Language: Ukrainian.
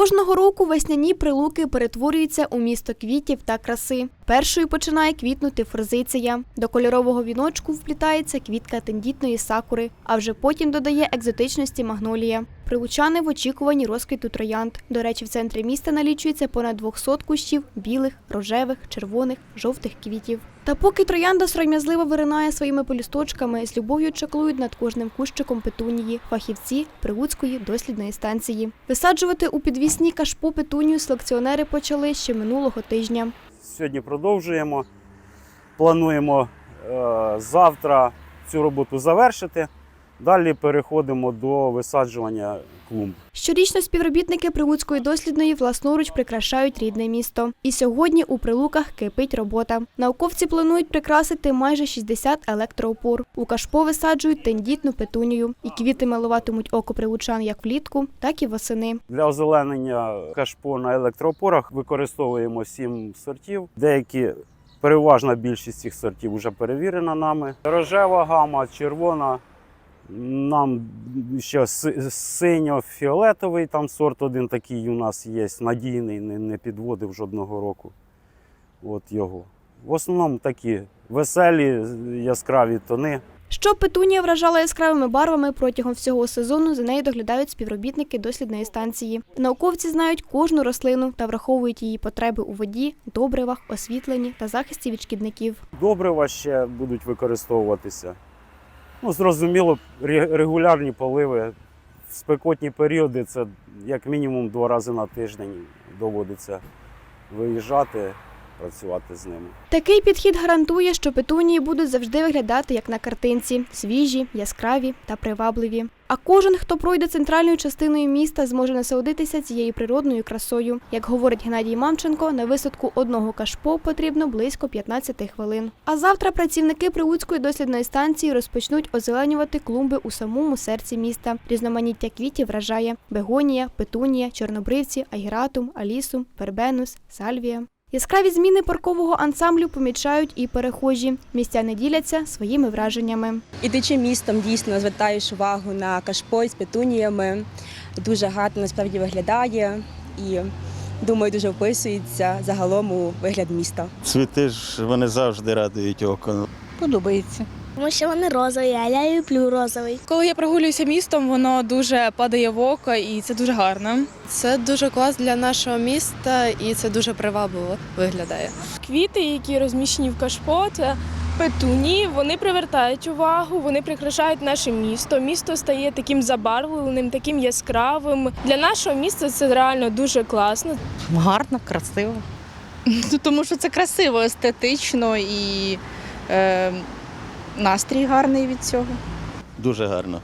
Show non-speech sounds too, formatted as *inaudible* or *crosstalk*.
Кожного року весняні прилуки перетворюються у місто квітів та краси. Першою починає квітнути форзиція. До кольорового віночку вплітається квітка тендітної сакури, а вже потім додає екзотичності магнолія. Прилучани в очікуванні розквіту троянд. До речі, в центрі міста налічується понад 200 кущів білих, рожевих, червоних, жовтих квітів. Та поки троянда сором'язливо виринає своїми полюсточками, з любов'ю чаклують над кожним кущиком петунії фахівці Прилуцької дослідної станції. Висаджувати у підвісні кашпо петунію селекціонери почали ще минулого тижня. Сьогодні продовжуємо. Плануємо е, завтра цю роботу завершити. Далі переходимо до висаджування клумб. Щорічно співробітники Прилуцької дослідної власноруч прикрашають рідне місто. І сьогодні у Прилуках кипить робота. Науковці планують прикрасити майже 60 електроопор. У кашпо висаджують тендітну петунію. І квіти милуватимуть око прилучан як влітку, так і восени. Для озеленення кашпо на електроопорах використовуємо сім сортів. Деякі переважна більшість цих сортів вже перевірена нами. Рожева гама, червона. Нам ще синьо-фіолетовий там сорт один такий у нас є, надійний, не, не підводив жодного року. От його. В основному такі веселі, яскраві тони. Щоб петунія вражала яскравими барвами протягом всього сезону, за нею доглядають співробітники дослідної станції. Науковці знають кожну рослину та враховують її потреби у воді, добривах, освітленні та захисті від шкідників. Добрива ще будуть використовуватися. Ну, зрозуміло, ре- регулярні поливи. В спекотні періоди це як мінімум два рази на тиждень доводиться виїжджати, працювати з ними. Такий підхід гарантує, що петунії будуть завжди виглядати як на картинці свіжі, яскраві та привабливі. А кожен, хто пройде центральною частиною міста, зможе насолодитися цією природною красою. Як говорить Геннадій Мамченко, на висадку одного кашпо потрібно близько 15 хвилин. А завтра працівники Прилуцької дослідної станції розпочнуть озеленювати клумби у самому серці міста. Різноманіття квітів вражає бегонія, петунія, чорнобривці, айгратум, алісум, пербенус, сальвія. Яскраві зміни паркового ансамблю помічають і перехожі. Містяни діляться своїми враженнями. Ідучи містом, дійсно звертаєш увагу на кашпо з петуніями. Дуже гарно насправді виглядає і думаю, дуже вписується загалом у вигляд міста. Цвіти ж вони завжди радують око. Подобається. Тому що вони розові, а я люблю розовий. Коли я прогулююся містом, воно дуже падає в око і це дуже гарно. Це дуже клас для нашого міста і це дуже привабливо виглядає. Квіти, які розміщені в кашпо, це петунії, вони привертають увагу, вони прикрашають наше місто. Місто стає таким забарвленим, таким яскравим. Для нашого міста це реально дуже класно. Гарно, красиво. *laughs* Ну, тому що це красиво, естетично і е, настрій гарний від цього. Дуже гарно.